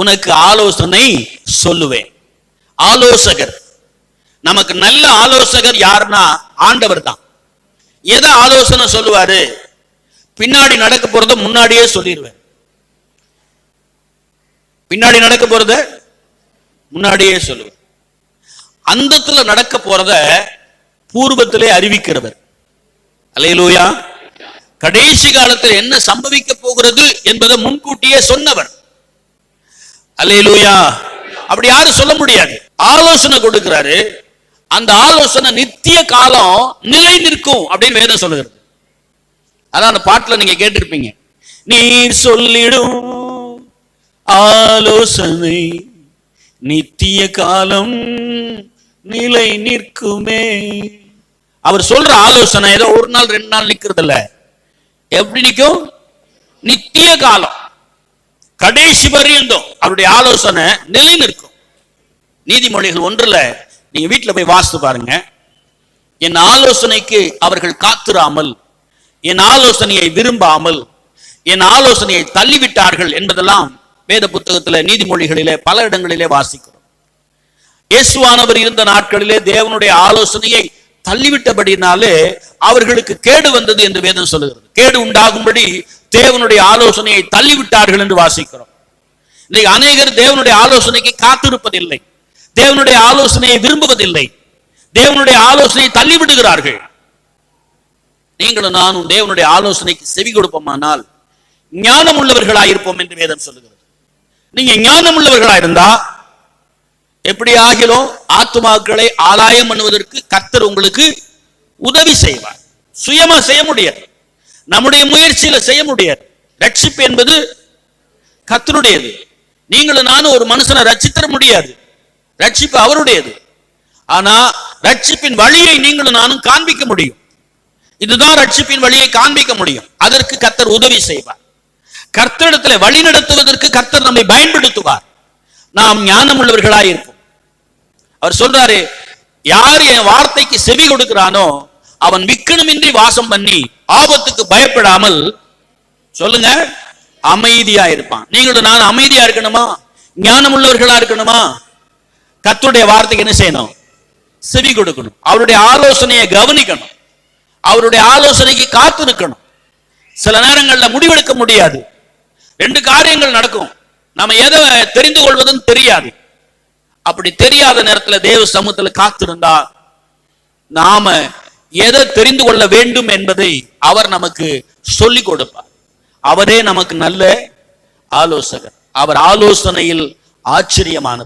உனக்கு ஆலோசனை சொல்லுவேன். ஆலோசகர். நமக்கு நல்ல ஆலோசகர் யாருன்னா ஆண்டவர் தான் எதை ஆலோசனை சொல்லுவாரு? பின்னாடி நடக்க போறத முன்னாடியே சொல்லிடுவேன். பின்னாடி நடக்க போறத முன்னாடியே சொல்லுவேன். அந்தத்துல நடக்க போறத பூர்வத்திலே அறிவிக்கிறவர். அலையலூயா கடைசி காலத்தில் என்ன சம்பவிக்க போகிறது என்பதை முன்கூட்டியே சொன்னவர். அலையலூயா அப்படி யாரும் சொல்ல முடியாது. ஆலோசனை கொடுக்கிறாரு. அந்த ஆலோசனை நித்திய காலம் நிலை நிற்கும் அப்படின்னு வேதம் சொல்லுகிறது. அதான் அந்த பாட்டுல நீங்க கேட்டிருப்பீங்க. நீர் சொல்லிடும் ஆலோசனை நித்திய காலம் நிலை நிற்குமே. அவர் சொல்ற ஆலோசனை ஏதோ ஒரு நாள் ரெண்டு நாள் நிற்கிறது இல்ல எப்படி நிற்கும்? நித்திய காலம். கடைசி பரியந்தம் அவருடைய ஆலோசனை நிலை நிற்கும் நீதிமொழிகள் ஒன்றுல நீங்க வீட்டில் போய் வாசித்து பாருங்க. என் ஆலோசனைக்கு அவர்கள் காத்திராமல் என் ஆலோசனையை விரும்பாமல் என் ஆலோசனையை தள்ளிவிட்டார்கள் என்பதெல்லாம் வேத புத்தகத்துல நீதிமொழிகளிலே பல இடங்களிலே வாசிக்கிறோம். இயேசுவானவர் இருந்த நாட்களிலே தேவனுடைய ஆலோசனையை தள்ளிவிட்டபடினாலே அவர்களுக்கு கேடு வந்தது என்று வேதம் சொல்லுகிறது. கேடு உண்டாகும்படி தேவனுடைய ஆலோசனையை தள்ளிவிட்டார்கள் என்று வாசிக்கிறோம். இன்னைக்கு அநேகர் தேவனுடைய ஆலோசனைக்கு காத்திருப்பதில்லை. தேவனுடைய ஆலோசனையை விரும்புவதில்லை. தேவனுடைய ஆலோசனையை தள்ளிவிடுகிறார்கள். நீங்களும் நானும் தேவனுடைய ஆலோசனைக்கு செவி கொடுப்போமானால் ஞானம் உள்ளவர்களாக இருப்போம் என்று வேதம் சொல்லுகிறது. நீங்க ஞானம் உள்ளவர்களா இருந்தா எப்படி ஆகிலும் ஆத்துமாக்களை ஆதாயம் பண்ணுவதற்கு கர்த்தர் உங்களுக்கு உதவி செய்வார். சுயமா செய்ய முடியாது. நம்முடைய முயற்சியில செய்ய முடியாது. ரட்சிப்பு என்பது கத்தருடையது. நீங்களும் நானும் ஒரு மனுஷனை ரட்சித்தர முடியாது. ரட்சிப்பு அவருடையது. ஆனா ரட்சிப்பின் வழியை நீங்களும் நானும் காண்பிக்க முடியும். இதுதான் ரட்சிப்பின் வழியை காண்பிக்க முடியும். அதற்கு கத்தர் உதவி செய்வார். கர்த்தரிடத்துல வழி நடத்துவதற்கு கர்த்தர் நம்மை பயன்படுத்துவார். நாம் ஞானம் உள்ளவர்களாய் அவர் சொல்றாரு யார் என் வார்த்தைக்கு செவி கொடுக்கிறானோ அவன் விக்கணமின்றி வாசம் பண்ணி ஆபத்துக்கு பயப்படாமல் சொல்லுங்க அமைதியா இருப்பான். நீங்களும் நான் அமைதியா இருக்கணுமா? ஞானம் உள்ளவர்களா இருக்கணுமா? கத்துடைய வார்த்தைக்கு என்ன செய்யணும்? செவி கொடுக்கணும். அவருடைய ஆலோசனையை கவனிக்கணும். அவருடைய ஆலோசனைக்கு காத்திருக்கணும் சில நேரங்களில் முடிவெடுக்க முடியாது. ரெண்டு காரியங்கள் நடக்கும். நம்ம எதை தெரிந்து கொள்வதுன்னு தெரியாது. அப்படி தெரியாத நேரத்தில் தேவ சமூகத்தில் காத்திருந்தா நாம எதை தெரிந்து கொள்ள வேண்டும் என்பதை அவர் நமக்கு சொல்லிக் கொடுப்பார். அவரே நமக்கு நல்ல ஆலோசகர். அவர் ஆலோசனையில் ஆச்சரியமானது